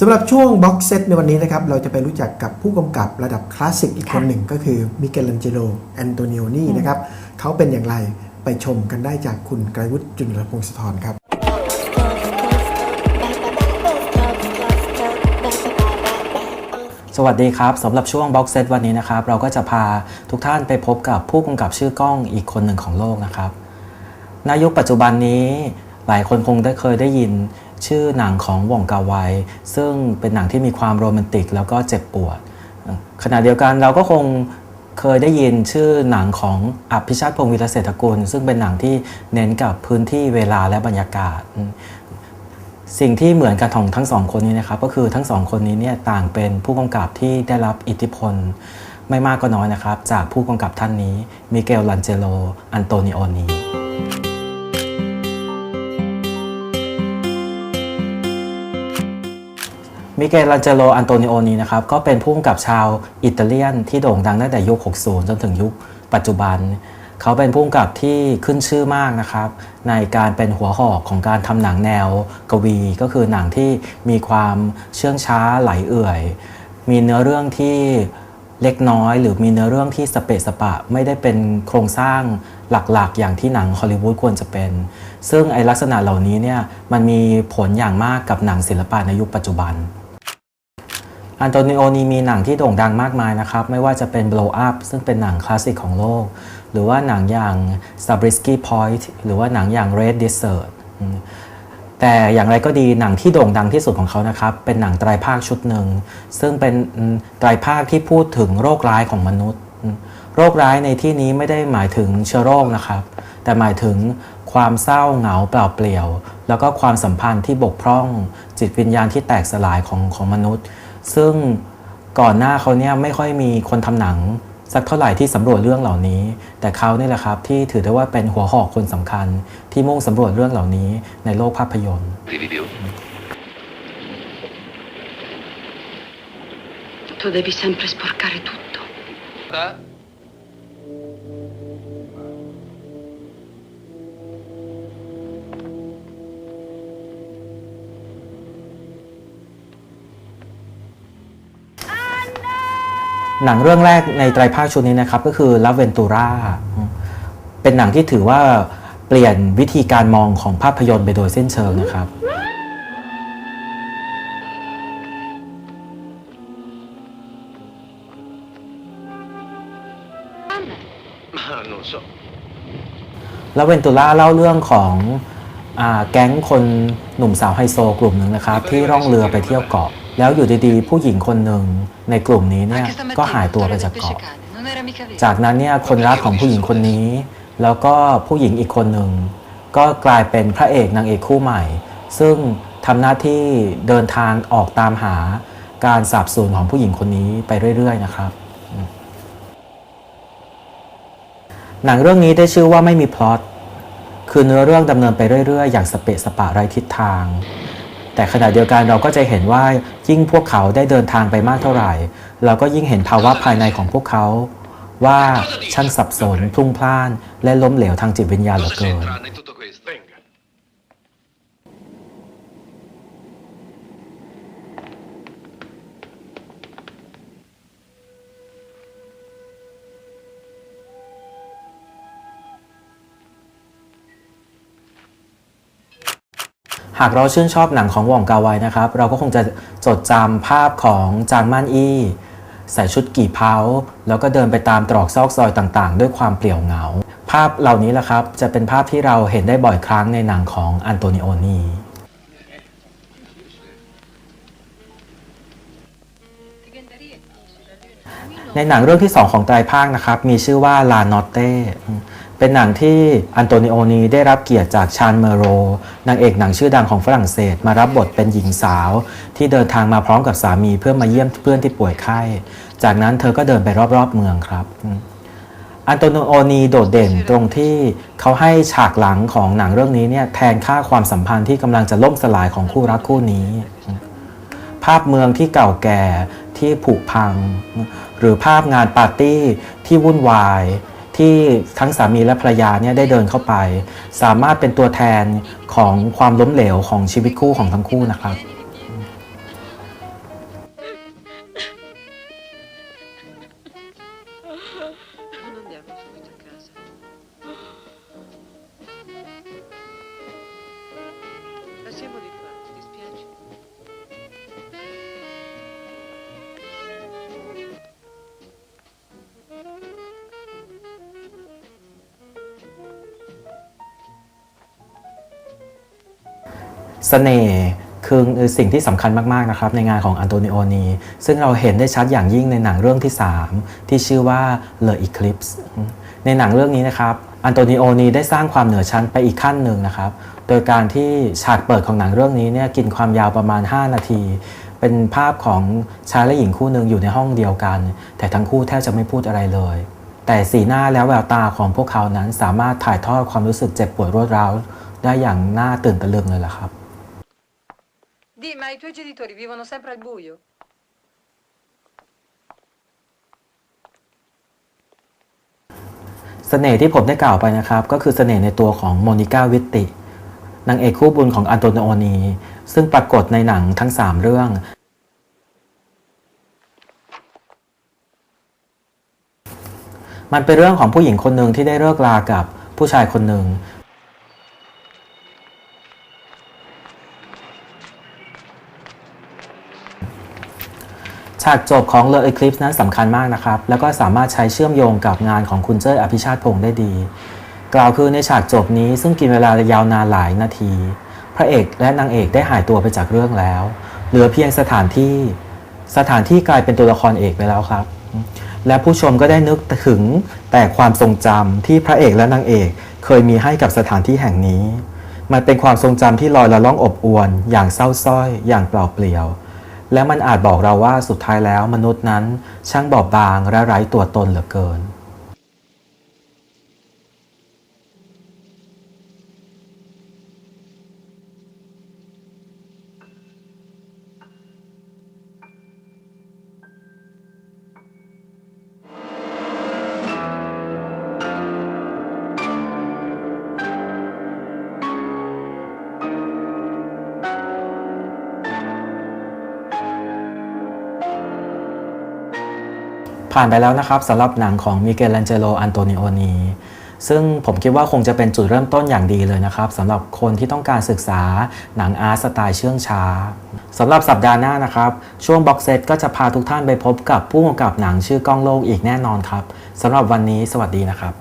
สำหรับช่วงบ็อกเซตในวันนี้นะครับ เราจะไปรู้จักกับผู้กำกับระดับคลาสสิกอีกคนหนึ่งก็คือมิเกลันเจโลแอนโตนิโอนีนะครับ เขาเป็นอย่างไรไปชมกันได้จากคุณไกรวุฒิจุลพงศธรครับ สวัสดีครับสำหรับช่วง Box Set วันนี้นะครับ เราก็จะพาทุกท่านไปพบกับผู้กำกับชื่อกล้องอีกคนหนึ่งของโลกนะครับในยุคปัจจุบันนี้ หลายคนคงได้เคยได้ยินชื่อหนังของว่องกาไวซึ่งเป็นหนังที่มีความโรแมนติกแล้วก็เจ็บปวด ขณะเดียวกันเราก็คงเคยได้ยินชื่อหนังของอภิชาติพงศ์วีรเศรษฐกุล ซึ่งเป็นหนังที่เน้นกับพื้นที่เวลาและบรรยากาศ สิ่งที่เหมือนกันของทั้งสองคนนี้นะครับก็คือทั้งสองคนนี้เนี่ยต่างเป็นผู้กำกับที่ได้รับอิทธิพลไม่มากก็น้อยนะครับ จากผู้กำกับท่านนี้มิเกลลันเจโล อันโตนิโอนี มิเกลันเจโลอันโตนิโอนีนะครับก็เป็นผู้กำกับชาวอิตาเลียนที่โด่งดังตั้งแต่ยุค 60 จนถึงยุคปัจจุบัน เขาเป็นผู้กำกับที่ขึ้นชื่อมากนะครับ ในการเป็นหัวหอกของการทำหนังแนวกวี ก็คือหนังที่มีความเชื่องช้าไหลเอื่อย มีเนื้อเรื่องที่เล็กน้อย หรือมีเนื้อเรื่องที่สเปะสปะ ไม่ได้เป็นโครงสร้างหลักๆ อย่างที่หนังฮอลลีวูดควรจะเป็น ซึ่งไอลักษณะเหล่านี้เนี่ยมันมีผลอย่างมากกับหนังศิลปะในยุคปัจจุบัน อันโตนิโอนีมีหนังที่โด่งดังมากมายนะครับ ไม่ว่าจะเป็น Blow Up ซึ่งเป็นหนังคลาสสิกของโลก หรือว่าหนังอย่าง Sabrisky Point หรือว่าหนังอย่าง Red Desert แต่อย่างไรก็ดีหนังที่โด่งดังที่สุดของเขานะครับ เป็นหนังไตรภาคชุดหนึ่ง ซึ่งเป็นไตรภาคที่พูดถึงโรคร้ายของมนุษย์ โรคร้ายในที่นี้ไม่ได้หมายถึงเชื้อโรคนะครับ แต่หมายถึงความเศร้าเหงาเปล่าเปลี่ยว แล้วก็ความสัมพันธ์ที่บกพร่อง จิตวิญญาณที่แตกสลายของของมนุษย์ ซึ่งก่อนหน้าเขาเนี่ยไม่ค่อยมีคนทำหนัง สักเท่าไหร่ที่สำรวจเรื่องเหล่านี้ แต่เขาเนี่ยแหละครับที่ถือได้ว่าเป็นหัวหอกคนสำคัญ ที่มุ่งสำรวจเรื่องเหล่านี้ในโลกภาพยนตร์ Tu devi sempre sporcare tutto. Eh? หนังเรื่องแรกในไตรภาคชุดนี้นะครับก็คือ La Ventura เป็นหนังที่ถือว่าเปลี่ยนวิธีการมองของภาพยนตร์ไปโดยสิ้นเชิงนะครับ Ma non so. แล้วเวนตูล่าเล่าเรื่องของอา แก๊งคนหนุ่มสาวไฮโซกลุ่มหนึ่งนะครับ ที่ร่องเรือไปเที่ยวเกาะ แล้วอยู่ดีๆ ผู้หญิงคนหนึ่งในกลุ่มนี้เนี่ยก็หายตัวไปจากเกาะ จากนั้นเนี่ยคนรักของผู้หญิงคนนี้ แล้วก็ผู้หญิงอีกคนหนึ่งก็กลายเป็นพระเอกนางเอกคู่ใหม่ ซึ่งทำหน้าที่เดินทางออกตามหาการสาบสูญของผู้หญิงคนนี้ไปเรื่อย ๆ นะครับ หนังเรื่องนี้ได้ชื่อว่าไม่มีพล็อต คือเนื้อเรื่องดำเนินไปเรื่อยๆ อย่างสเปะสปะไร้ทิศทาง แต่ขณะเดียวกันเราก็จะเห็นว่ายิ่งพวกเขาได้เดินทางไปมากเท่าไหร่ เราก็ยิ่งเห็นภาวะภายในของพวกเขา ว่าช่างสับสนพลุ่งพล่าน และล้มเหลวทางจิตวิญญาณเหลือเกิน หากเราชื่นชอบหนังของหว่องกาไวนะครับ เราก็คงจะจดจำภาพของจางม่านอี้ใส่ชุดกี่เผาแล้วก็เดินไปตามตรอกซอกซอยต่างๆ ด้วยความเปลี่ยวเหงา ภาพเหล่านี้แหละครับ จะเป็นภาพที่เราเห็นได้บ่อยครั้งในหนังของอันโตนิโอนีในหนังเรื่องที่ 2 ของไตรภาคนะครับ มีชื่อว่าลานอตเต้ เป็นหนังที่อันโตนิโอนีได้รับเกียรติจากชานเมโร นางเอกหนังชื่อดังของฝรั่งเศสมารับบทเป็นหญิงสาว ที่เดินทางมาพร้อมกับสามีเพื่อมาเยี่ยมเพื่อนที่ป่วยไข้ จากนั้นเธอก็เดินไปรอบๆเมืองครับอันโตนิโอนีโดดเด่นตรงที่เขาให้ฉากหลังของหนังเรื่องนี้เนี่ยแทนค่าความสัมพันธ์ที่กำลังจะล่มสลายของคู่รักคู่นี้ ภาพเมืองที่เก่าแก่ที่ผุพัง หรือภาพงานปาร์ตี้ที่วุ่นวาย ที่ทั้งสามีและภรรยาเนี่ยได้เดินเข้าไป สามารถเป็นตัวแทนของความล้มเหลวของชีวิตคู่ของทั้งคู่นะครับ สน่ห์คือสิ่งที่สำคัญมาก ๆ นะครับ ในงานของอันโตนิโอนีซึ่งเราเห็นได้ชัดอย่างยิ่งในหนังเรื่องที่ 3 ที่ชื่อว่า The Eclipse ในหนังเรื่องนี้นะครับอันโตนิโอนีได้สร้างความเหนือชั้นไปอีกขั้นหนึ่งนะครับ โดยการที่ฉากเปิดของหนังเรื่องนี้เนี่ยกินความยาวประมาณ 5 นาที เป็นภาพของชายและหญิงคู่หนึ่งอยู่ในห้องเดียวกัน แต่ทั้งคู่แทบจะไม่พูดอะไรเลย แต่สีหน้าและแววตาของพวกเขานั้นสามารถถ่ายทอดความรู้สึกเจ็บปวดรวดร้าวได้อย่างน่าตื่นตะลึงเลยล่ะครับ Di, ma i tuoi genitori vivono sempre al buio? เสน่ห์ที่ผมได้กล่าวไปนะครับ ก็คือเสน่ห์ในตัวของโมนิก้าวิตติ นางเอกคู่บุญของอันโตนิโอนี ซึ่งปรากฏในหนังทั้ง 3 เรื่อง มันเป็นเรื่องของผู้หญิงคนหนึ่งที่ได้เลิกลากับผู้ชายคนหนึ่ง ฉากจบของ The Eclipse นั้นสำคัญมากนะครับ แล้วก็สามารถใช้เชื่อมโยงกับงานของคุณเจ้ยอภิชาติพงษ์ได้ดี กล่าวคือในฉากจบนี้ซึ่งกินเวลายาวนานหลายนาที พระเอกและนางเอกได้หายตัวไปจากเรื่องแล้ว เหลือเพียงสถานที่ สถานที่กลายเป็นตัวละครเอกไปแล้วครับ และผู้ชมก็ได้นึกถึงแต่ความทรงจำที่พระเอกและนางเอกเคยมีให้กับสถานที่แห่งนี้ มันเป็นความทรงจำที่ลอยละล่องอบอวลอย่างเศร้าสร้อย อย่างเปล่าเปลี่ยว และมันอาจบอกเราว่าสุดท้ายแล้วมนุษย์นั้นช่างบอบบางและไร้ตัวตนเหลือเกิน ผ่านไปแล้วนะครับสำหรับหนังของมิเกลันเจโลอันโตนิโอนีซึ่งผมคิดว่าคงจะเป็นจุดเริ่มต้นอย่างดีเลยนะครับสำหรับคนที่ต้องการศึกษาหนังอาร์ตสไตล์เชื่องช้าสำหรับสัปดาห์หน้านะครับ ช่วงบ็อกเซตก็จะพาทุกท่านไปพบกับผู้กำกับหนังชื่อกล้องโลกอีกแน่นอนครับสำหรับวันนี้สวัสดีนะครับ